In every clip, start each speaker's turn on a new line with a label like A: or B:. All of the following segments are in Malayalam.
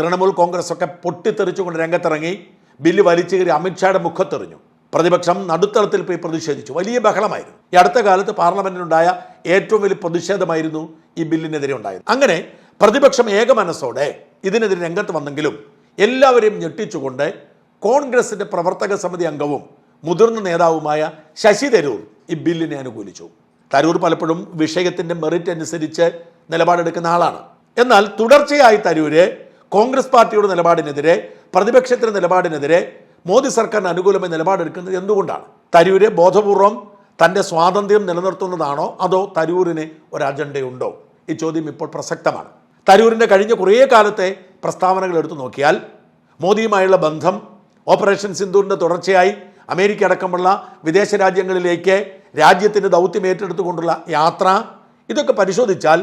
A: തൃണമൂൽ കോൺഗ്രസ് ഒക്കെ പൊട്ടിത്തെറിച്ചുകൊണ്ട് രംഗത്തിറങ്ങി ബില്ല് വലിച്ചു കയറി അമിത്ഷായുടെ മുഖത്തെറിഞ്ഞു. പ്രതിപക്ഷം നടുത്തളത്തിൽ പോയി പ്രതിഷേധിച്ചു. വലിയ ബഹളമായിരുന്നു. ഈ അടുത്ത കാലത്ത് പാർലമെന്റിനുണ്ടായ ഏറ്റവും വലിയ പ്രതിഷേധമായിരുന്നു ഈ ബില്ലിനെതിരെ ഉണ്ടായത്. അങ്ങനെ പ്രതിപക്ഷം ഏകമനസ്സോടെ ഇതിനെതിരെ രംഗത്ത് വന്നെങ്കിലും എല്ലാവരെയും ഞെട്ടിച്ചുകൊണ്ട് കോൺഗ്രസിന്റെ പ്രവർത്തക സമിതി അംഗവും മുതിർന്ന നേതാവുമായ ശശി തരൂർ ഈ ബില്ലിനെ അനുകൂലിച്ചു. തരൂർ പലപ്പോഴും വിഷയത്തിന്റെ മെറിറ്റ് അനുസരിച്ച് നിലപാടെടുക്കുന്ന ആളാണ്. എന്നാൽ തുടർച്ചയായി തരൂര് കോൺഗ്രസ് പാർട്ടിയുടെ നിലപാടിനെതിരെ പ്രതിപക്ഷത്തിന്റെ നിലപാടിനെതിരെ മോദി സർക്കാരിന് അനുകൂലമായി നിലപാടെടുക്കുന്നത് എന്തുകൊണ്ടാണ്? തരൂര് ബോധപൂർവം തന്റെ സ്വാതന്ത്ര്യം നിലനിർത്തുന്നതാണോ? അതോ തരൂരിന് ഒരു അജണ്ടയുണ്ടോ? ഈ ചോദ്യം ഇപ്പോൾ പ്രസക്തമാണ്. തരൂരിന്റെ കഴിഞ്ഞ കുറേ കാലത്തെ പ്രസ്താവനകൾ എടുത്തു നോക്കിയാൽ മോദിയുമായുള്ള ബന്ധം ഓപ്പറേഷൻ സിന്ധുവിന്റെ തുടർച്ചയായി അമേരിക്ക അടക്കമുള്ള വിദേശ രാജ്യങ്ങളിലേക്ക് രാജ്യത്തിന്റെ ദൗത്യം ഏറ്റെടുത്തുകൊണ്ടുള്ള യാത്ര ഇതൊക്കെ പരിശോധിച്ചാൽ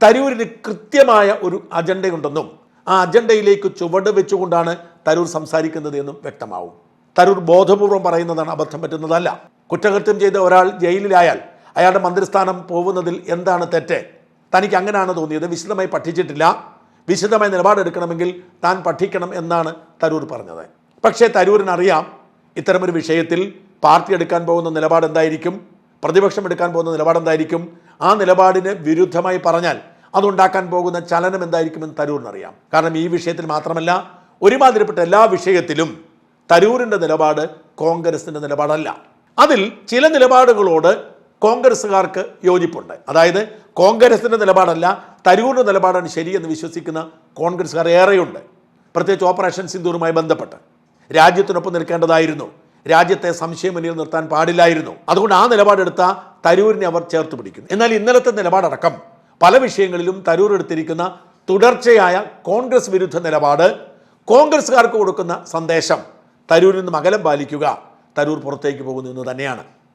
A: തരൂരിന് കൃത്യമായ ഒരു അജണ്ടയുണ്ടെന്നും ആ അജണ്ടയിലേക്ക് ചുവട് വെച്ചുകൊണ്ടാണ് തരൂർ സംസാരിക്കുന്നത് എന്നും വ്യക്തമാവും. തരൂർ ബോധപൂർവം പറയുന്നതാണ് അബദ്ധം പറ്റുന്നതല്ല. കുറ്റകൃത്യം ചെയ്ത ഒരാൾ ജയിലിലായാൽ അയാളുടെ മന്ത്രിസ്ഥാനം പോകുന്നതിൽ എന്താണ് തെറ്റ്? തനിക്ക് അങ്ങനെയാണ് തോന്നിയത്. വിശദമായി പഠിച്ചിട്ടില്ല. വിശദമായി നിലപാടെടുക്കണമെങ്കിൽ താൻ പഠിക്കണം എന്നാണ് തരൂർ പറഞ്ഞത്. പക്ഷേ തരൂരിനറിയാം ഇത്തരമൊരു വിഷയത്തിൽ പാർട്ടി എടുക്കാൻ പോകുന്ന നിലപാട് എന്തായിരിക്കും പ്രതിപക്ഷം എടുക്കാൻ പോകുന്ന നിലപാട് എന്തായിരിക്കും ആ നിലപാടിന് വിരുദ്ധമായി പറഞ്ഞാൽ അതുണ്ടാക്കാൻ പോകുന്ന ചലനം എന്തായിരിക്കുമെന്ന് തരൂരിനറിയാം. കാരണം ഈ വിഷയത്തിൽ മാത്രമല്ല ഒരുമാതിരിപ്പെട്ട എല്ലാ വിഷയത്തിലും തരൂരിന്റെ നിലപാട് കോൺഗ്രസിന്റെ നിലപാടല്ല. അതിൽ ചില നിലപാടുകളോട് കോൺഗ്രസ്സുകാർക്ക് യോജിപ്പുണ്ട്. അതായത് കോൺഗ്രസിന്റെ നിലപാടല്ല തരൂരിന്റെ നിലപാടാണ് ശരിയെന്ന് വിശ്വസിക്കുന്ന കോൺഗ്രസ്സുകാർ ഏറെയുണ്ട്. പ്രത്യേകിച്ച് ഓപ്പറേഷൻ സിന്ദൂറുമായി ബന്ധപ്പെട്ട്. രാജ്യത്തിനൊപ്പം നിൽക്കേണ്ടതായിരുന്നു. രാജ്യത്തെ സംശയം മുന്നിൽ നിർത്താൻ പാടില്ലായിരുന്നു. അതുകൊണ്ട് ആ നിലപാടെടുത്ത തരൂരിനെ അവർ ചേർത്ത് പിടിക്കുന്നു. എന്നാൽ ഇന്നലത്തെ നിലപാടടക്കം പല വിഷയങ്ങളിലും തരൂർ എടുത്തിരിക്കുന്ന തുടർച്ചയായ കോൺഗ്രസ് വിരുദ്ധ നിലപാട് കോൺഗ്രസ്സുകാർക്ക് കൊടുക്കുന്ന സന്ദേശം തരൂരിൽ നിന്ന് അകലം പാലിക്കുക തരൂർ പുറത്തേക്ക് പോകുന്നു എന്ന് തന്നെയാണ്.